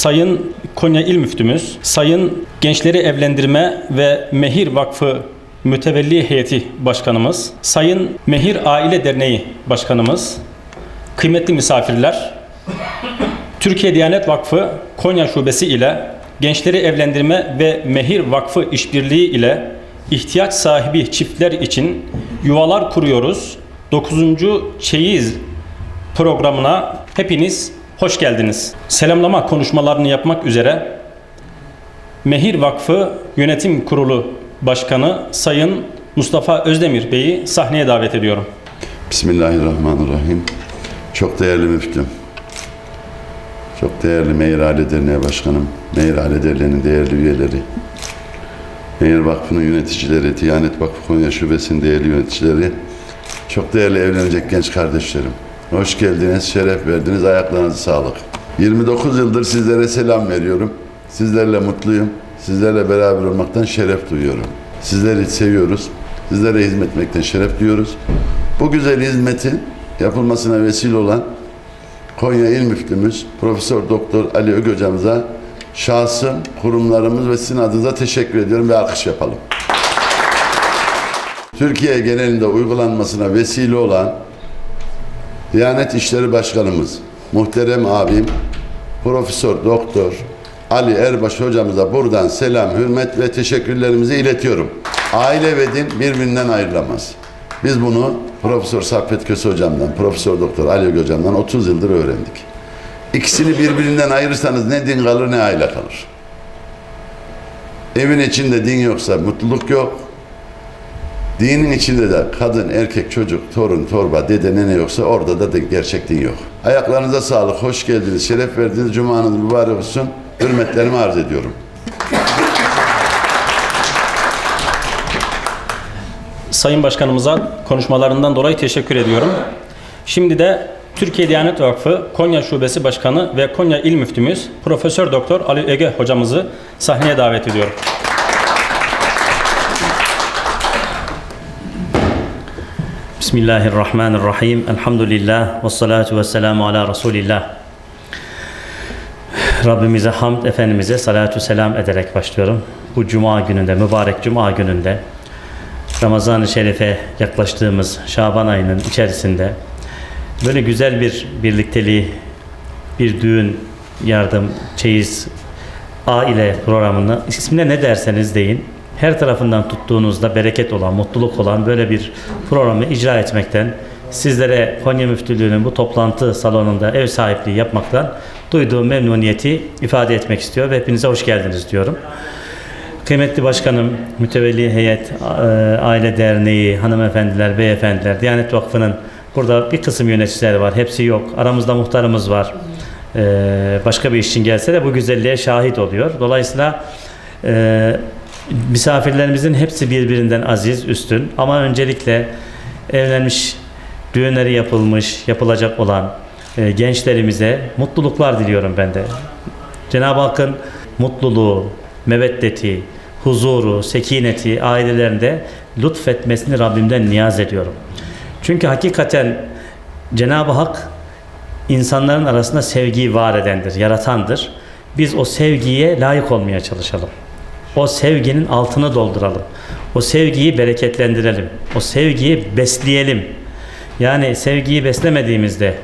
Sayın Konya İl Müftümüz, Sayın Gençleri Evlendirme ve Mehir Vakfı Mütevelli Heyeti Başkanımız, Sayın Mehir Aile Derneği Başkanımız, kıymetli misafirler, Türkiye Diyanet Vakfı Konya Şubesi ile Gençleri Evlendirme ve Mehir Vakfı işbirliği ile ihtiyaç sahibi çiftler için yuvalar kuruyoruz. 9. Çeyiz programına hepiniz hoş geldiniz. Selamlama konuşmalarını yapmak üzere Mehir Vakfı Yönetim Kurulu Başkanı Sayın Mustafa Özdemir Bey'i sahneye davet ediyorum. Bismillahirrahmanirrahim. Çok değerli müftüm. Çok değerli Meyir Aile Derneği Başkanım, Meyir Aile Derneği'nin değerli üyeleri, Meyir Vakfı'nın yöneticileri, Diyanet Vakfı Konya Şubesi'nin değerli yöneticileri, çok değerli evlenecek genç kardeşlerim. Hoş geldiniz, şeref verdiniz, ayaklarınıza sağlık. 29 yıldır sizlere selam veriyorum. Sizlerle mutluyum. Sizlerle beraber olmaktan şeref duyuyorum. Sizleri seviyoruz. Sizlere hizmet etmekten şeref duyuyoruz. Bu güzel hizmetin yapılmasına vesile olan Konya İl Müftümüz Profesör Doktor Ali Ök hocamıza şahsım, kurumlarımız ve sizin adınıza teşekkür ediyorum ve alkış yapalım. Türkiye genelinde uygulanmasına vesile olan Diyanet İşleri Başkanımız, muhterem abim, Profesör Doktor Ali Erbaş hocamıza buradan selam, hürmet ve teşekkürlerimizi iletiyorum. Aile ve din birbirinden ayrılamaz. Biz bunu Profesör Saffet Köse hocamdan, Profesör Doktor Ali hocamdan 30 yıldır öğrendik. İkisini birbirinden ayırırsanız ne din kalır ne aile kalır. Evin içinde din yoksa mutluluk yok. Dinin içinde de kadın, erkek, çocuk, torun, torba, dede, nene yoksa orada da din- gerçek din yok. Ayaklarınıza sağlık, hoş geldiniz, şeref verdiniz. Cumanız mübarek olsun. Hürmetlerimi arz ediyorum. Sayın Başkanımıza konuşmalarından dolayı teşekkür ediyorum. Şimdi de Türkiye Diyanet Vakfı Konya Şubesi Başkanı ve Konya İl Müftümüz Profesör Doktor Ali Ege hocamızı sahneye davet ediyorum. Bismillahirrahmanirrahim. Elhamdülillah ve salatu ve selamu ala Resulillah. Rabbimize hamd, Efendimiz'e salatu selam ederek başlıyorum. Bu cuma gününde, mübarek cuma gününde Ramazan-ı Şerif'e yaklaştığımız Şaban ayının içerisinde böyle güzel bir birlikteliği, bir düğün, yardım, çeyiz, aile programını ismine ne derseniz deyin her tarafından tuttuğunuzda bereket olan, mutluluk olan böyle bir programı icra etmekten sizlere Konya Müftülüğü'nün bu toplantı salonunda ev sahipliği yapmaktan duyduğum memnuniyeti ifade etmek istiyor ve hepinize hoş geldiniz diyorum. Kıymetli Başkanım, Mütevelli Heyet, e, Aile Derneği, hanımefendiler, beyefendiler, Diyanet Vakfı'nın burada bir kısım yöneticileri var. Hepsi yok. Aramızda muhtarımız var. E, Başka bir iş için gelse de bu güzelliğe şahit oluyor. Dolayısıyla e, misafirlerimizin hepsi birbirinden aziz, üstün. Ama öncelikle evlenmiş, düğünleri yapılmış, yapılacak olan e, gençlerimize mutluluklar diliyorum ben de. Cenab-ı Hakk'ın mutluluğu, meveddeti, huzuru, sekineti ailelerinde lütfetmesini Rabbimden niyaz ediyorum. Çünkü hakikaten Cenab-ı Hak insanların arasında sevgiyi var edendir, yaratandır. Biz o sevgiye layık olmaya çalışalım. O sevginin altını dolduralım. O sevgiyi bereketlendirelim. O sevgiyi besleyelim. Yani sevgiyi beslemediğimizde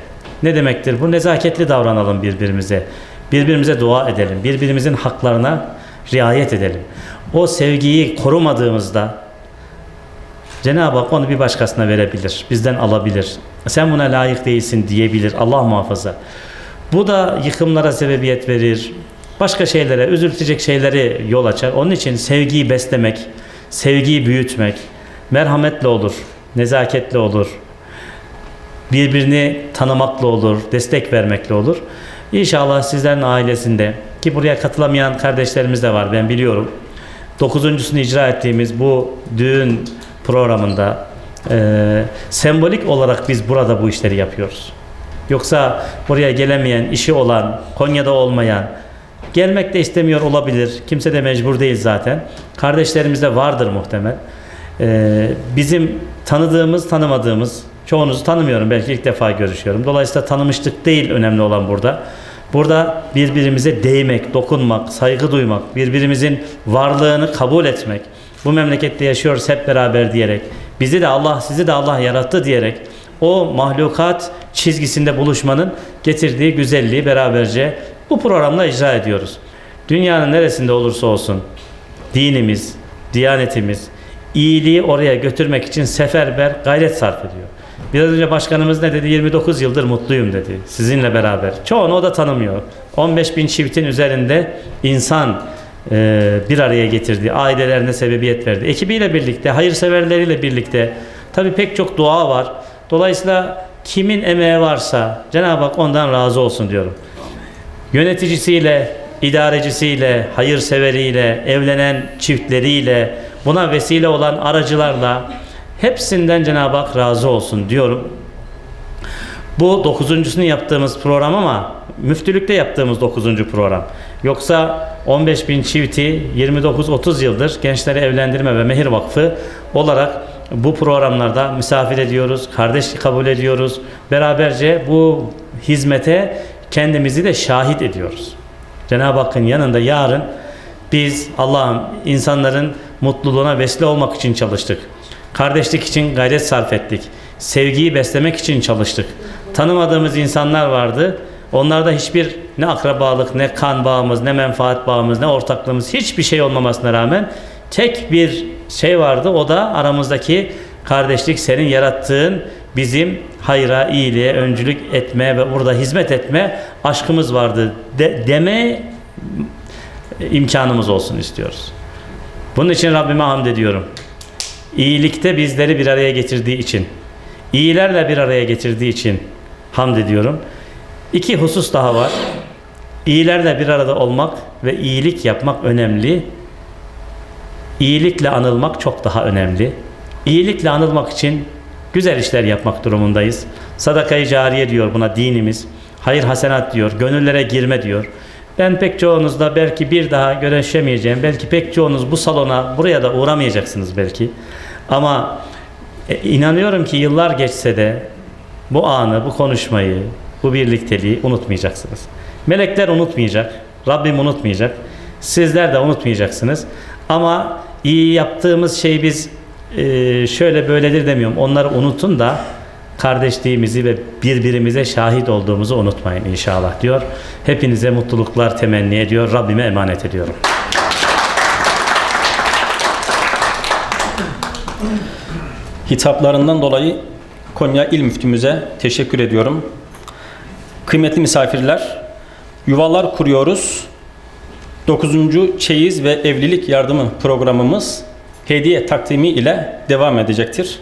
ne demektir? Bu nezaketli davranalım birbirimize. Birbirimize dua edelim. Birbirimizin haklarına riayet edelim. O sevgiyi korumadığımızda Cenab-ı Hak onu bir başkasına verebilir. Bizden alabilir. Sen buna layık değilsin diyebilir. Allah muhafaza. Bu da yıkımlara sebebiyet verir. Başka şeylere, üzültecek şeyleri yol açar. Onun için sevgiyi beslemek, sevgiyi büyütmek, merhametle olur, nezaketle olur, birbirini tanımakla olur, destek vermekle olur. İnşallah sizlerin ailesinde ki buraya katılamayan kardeşlerimiz de var ben biliyorum. Dokuzuncusunu icra ettiğimiz bu düğün programında e, sembolik olarak biz burada bu işleri yapıyoruz. Yoksa buraya gelemeyen, işi olan, Konya'da olmayan, gelmek de istemiyor olabilir. Kimse de mecbur değil zaten. Kardeşlerimiz de vardır muhtemel. E, bizim tanıdığımız, tanımadığımız, çoğunuzu tanımıyorum. Belki ilk defa görüşüyorum. Dolayısıyla tanımışlık değil önemli olan burada. Burada birbirimize değmek, dokunmak, saygı duymak, birbirimizin varlığını kabul etmek, bu memlekette yaşıyoruz hep beraber diyerek, bizi de Allah, sizi de Allah yarattı diyerek, o mahlukat çizgisinde buluşmanın getirdiği güzelliği beraberce bu programla icra ediyoruz. Dünyanın neresinde olursa olsun dinimiz, diyanetimiz iyiliği oraya götürmek için seferber gayret sarf ediyor. Biraz önce başkanımız ne dedi? 29 yıldır mutluyum dedi. Sizinle beraber. Çoğunu o da tanımıyor. 15 bin çiftin üzerinde insan e, bir araya getirdi. Ailelerine sebebiyet verdi. Ekibiyle birlikte, hayırseverleriyle birlikte. Tabi pek çok dua var. Dolayısıyla kimin emeği varsa Cenab-ı Hak ondan razı olsun diyorum yöneticisiyle, idarecisiyle, hayırseveriyle, evlenen çiftleriyle, buna vesile olan aracılarla hepsinden Cenab-ı Hak razı olsun diyorum. Bu dokuzuncusunu yaptığımız program ama müftülükte yaptığımız dokuzuncu program. Yoksa 15 bin çifti 29-30 yıldır Gençleri Evlendirme ve Mehir Vakfı olarak bu programlarda misafir ediyoruz, kardeşlik kabul ediyoruz. Beraberce bu hizmete kendimizi de şahit ediyoruz. Cenab-ı Hakk'ın yanında yarın biz Allah'ım insanların mutluluğuna vesile olmak için çalıştık. Kardeşlik için gayret sarf ettik. Sevgiyi beslemek için çalıştık. Tanımadığımız insanlar vardı. Onlarda hiçbir ne akrabalık, ne kan bağımız, ne menfaat bağımız, ne ortaklığımız hiçbir şey olmamasına rağmen tek bir şey vardı. O da aramızdaki kardeşlik senin yarattığın bizim hayra, iyiliğe, öncülük etme ve burada hizmet etme aşkımız vardı de, deme imkanımız olsun istiyoruz. Bunun için Rabbime hamd ediyorum. İyilikte bizleri bir araya getirdiği için, iyilerle bir araya getirdiği için hamd ediyorum. İki husus daha var. İyilerle bir arada olmak ve iyilik yapmak önemli. İyilikle anılmak çok daha önemli. İyilikle anılmak için güzel işler yapmak durumundayız. Sadakayı cariye diyor buna dinimiz. Hayır hasenat diyor. Gönüllere girme diyor. Ben pek çoğunuzla belki bir daha görüşemeyeceğim. Belki pek çoğunuz bu salona buraya da uğramayacaksınız belki. Ama e, inanıyorum ki yıllar geçse de bu anı, bu konuşmayı, bu birlikteliği unutmayacaksınız. Melekler unutmayacak. Rabbim unutmayacak. Sizler de unutmayacaksınız. Ama iyi yaptığımız şey biz e, şöyle böyledir demiyorum. Onları unutun da kardeşliğimizi ve birbirimize şahit olduğumuzu unutmayın inşallah diyor. Hepinize mutluluklar temenni ediyor. Rabbime emanet ediyorum. hitaplarından dolayı Konya İl Müftümüze teşekkür ediyorum. Kıymetli misafirler, yuvalar kuruyoruz. 9. Çeyiz ve Evlilik Yardımı programımız hediye takdimi ile devam edecektir.